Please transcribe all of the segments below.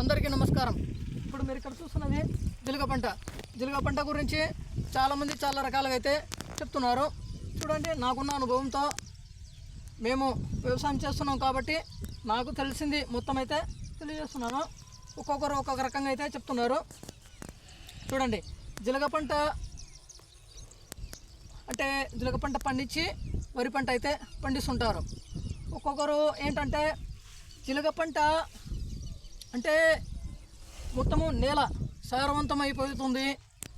అందరికీ నమస్కారం. ఇప్పుడు మీరు ఇక్కడ చూస్తున్నది జిలుగ పంట. జిలుగ పంట గురించి చాలామంది చాలా రకాలుగా అయితే చెప్తున్నారు. చూడండి నాకున్న అనుభవంతో మేము వ్యవసాయం చేస్తున్నాం కాబట్టి నాకు తెలిసింది మొత్తం అయితే తెలియజేస్తున్నాను. ఒక్కొక్కరు ఒక్కొక్క రకంగా అయితే చెప్తున్నారు. చూడండి జిలగ పంట అంటే జిలగ పంట పండించి వరి పంట అయితే పండిస్తుంటారు. ఒక్కొక్కరు ఏంటంటే జిలగ పంట అంటే మొత్తము నేల సారవంతమైపోతుంది.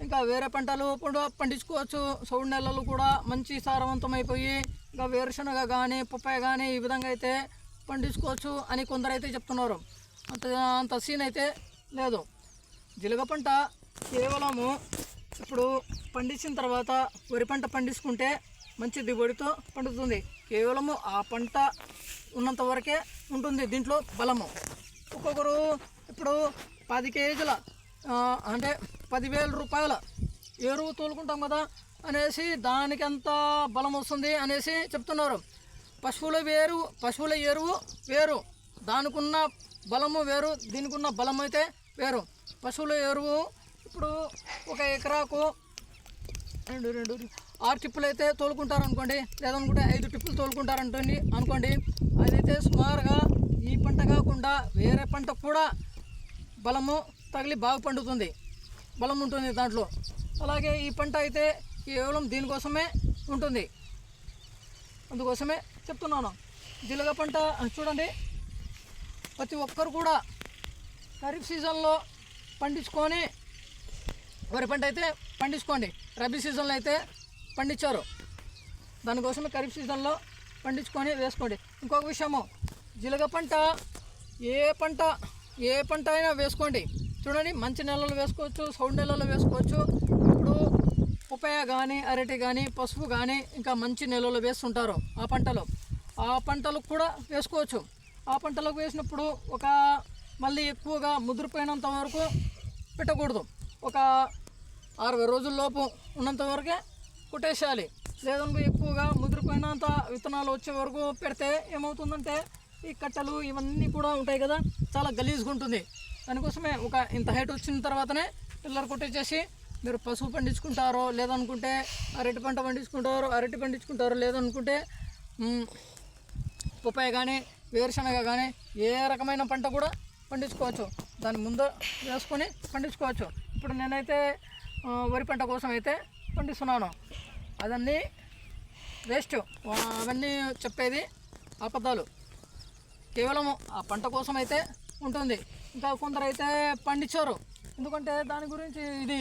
ఇంకా వేరే పంటలు కూడా పండించుకోవచ్చు. సౌడు నెలలు కూడా మంచి సారవంతమైపోయి ఇంకా వేరుశనగ కానీ పప్పాయ కానీ ఈ విధంగా అయితే పండించుకోవచ్చు అని కొందరు అయితే చెప్తున్నారు. అంత అంత సీన్ అయితే లేదు. జిలగ పంట కేవలము ఇప్పుడు పండించిన తర్వాత వరి పంట పండించుకుంటే మంచి దిగుబడితో పండుతుంది. కేవలము ఆ పంట ఉన్నంత వరకే ఉంటుంది దీంట్లో బలము. ఒక్కొక్కరు ఇప్పుడు పది కేజీల అంటే పదివేల రూపాయల ఎరువు తోలుకుంటాం కదా అనేసి దానికి ఎంత బలం వస్తుంది అనేసి చెప్తున్నారు. పశువుల వేరు పశువుల ఎరువు వేరు. దానికున్న బలము వేరు దీనికున్న బలం అయితే వేరు. పశువుల ఎరువు ఇప్పుడు ఒక ఎకరాకు రెండు రెండు ఆరు టిప్పులు అయితే తోలుకుంటారు అనుకోండి లేదనుకుంటే ఐదు టిప్పులు తోలుకుంటారంటుంది అనుకోండి. అదైతే సుమారుగా ఈ పంట కాకుండా వేరే పంట కూడా బలము తగిలి బాగా పండుతుంది. బలం ఉంటుంది దాంట్లో. అలాగే ఈ పంట అయితే కేవలం దీనికోసమే ఉంటుంది. అందుకోసమే చెప్తున్నాను. జిలగ పంట చూడండి. ప్రతి ఒక్కరు కూడా ఖరీఫ్ సీజన్లో పండించుకొని వరి పంట అయితే పండించుకోండి. రబీ సీజన్లో అయితే పండించారు. దానికోసమే ఖరీఫ్ సీజన్లో పండించుకొని వేసుకోండి. ఇంకొక విషయము జిలగ పంట ఏ పంట ఏ పంట అయినా వేసుకోండి. చూడండి మంచి నెలలు వేసుకోవచ్చు సౌండ్ నెలలు వేసుకోవచ్చు. ఇప్పుడు ఉపాయ కానీ అరటి కానీ పసుపు కానీ ఇంకా మంచి నెలలు వేస్తుంటారు ఆ పంటలో. ఆ పంటలు కూడా వేసుకోవచ్చు. ఆ పంటలకు వేసినప్పుడు ఒక మళ్ళీ ఎక్కువగా ముదిరిపోయినంత వరకు పెట్టకూడదు. ఒక అరవై రోజుల లోపు ఉన్నంత వరకే కుట్టేసేయాలి. లేదంటే ఎక్కువగా ముదిరిపోయినంత విత్తనాలు వచ్చే వరకు పెడితే ఏమవుతుందంటే ఈ కట్టలు ఇవన్నీ కూడా ఉంటాయి కదా చాలా గలీజ్గా ఉంటుంది. దానికోసమే ఒక ఇంత హైట్ వచ్చిన తర్వాతనే పిల్లలు కొట్టేసేసి మీరు పసుపు పండించుకుంటారో లేదనుకుంటే అరటి పంట పండించుకుంటారో అరటి పండించుకుంటారో లేదనుకుంటే మ్, పప్పాయ కానీ వేరుశనగ కానీ ఏ రకమైన పంట కూడా పండించుకోవచ్చు. దాని ముందు వేసుకొని పండించుకోవచ్చు. ఇప్పుడు నేనైతే వరి పంట కోసం అయితే పండిస్తున్నాను. అదన్నీ వేస్ట్. అవన్నీ చెప్పేది అబద్ధాలు కేవలం ఆ పంట కోసం అయితే ఉంటుంది. ఇంకా కొందరు అయితే పండించారు. ఎందుకంటే దాని గురించి ఇది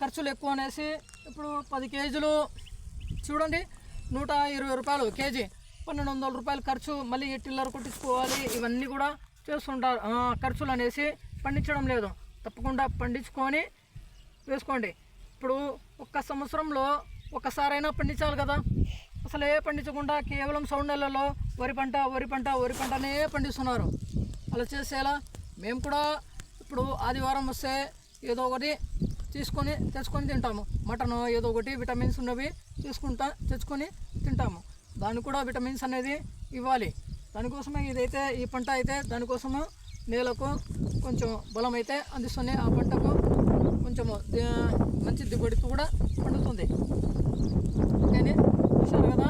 ఖర్చులు ఎక్కువ అనేసి ఇప్పుడు పది కేజీలు చూడండి నూట ఇరవై రూపాయలు కేజీ. పన్నెండు వందల రూపాయలు ఖర్చు మళ్ళీ టిల్లర్ కొట్టించుకోవాలి. ఇవన్నీ కూడా చేస్తుంటారు. ఖర్చులు అనేసి పండించడం లేదు. తప్పకుండా పండించుకొని వేసుకోండి. ఇప్పుడు ఒక్క సంవత్సరంలో ఒక్కసారైనా పండించాలి కదా. అసలే పండించకుండా కేవలం సౌండ్ నెలల్లో వరి పంట వరి పంట వరి పంటనే పండిస్తున్నారు. అలా చేసేలా మేము కూడా ఇప్పుడు ఆదివారం వస్తే ఏదో ఒకటి తీసుకొని తెచ్చుకొని తింటాము. మటన్ ఏదో ఒకటి విటమిన్స్ ఉన్నవి తీసుకుంటా తెచ్చుకొని తింటాము. దానికి కూడా విటమిన్స్ అనేది ఇవ్వాలి. దానికోసమే ఇదైతే ఈ పంట అయితే దానికోసము నేలకు కొంచెం బలం అయితే అందిస్తుంది ఆ పంటకు కొంచెము మంచి దిగుబడికి కూడా పండుతుంది. ఓకేనే చూశారు కదా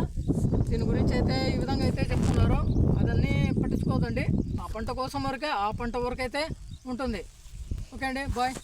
దీని గురించి అయితే ఈ విధంగా అయితే చెప్తున్నారు అదన్నీ పట్టించుకోవద్దండి. ఆ పంట కోసం వరకే ఆ పంట వరకైతే ఉంటుంది. ఓకే అండి బాయ్.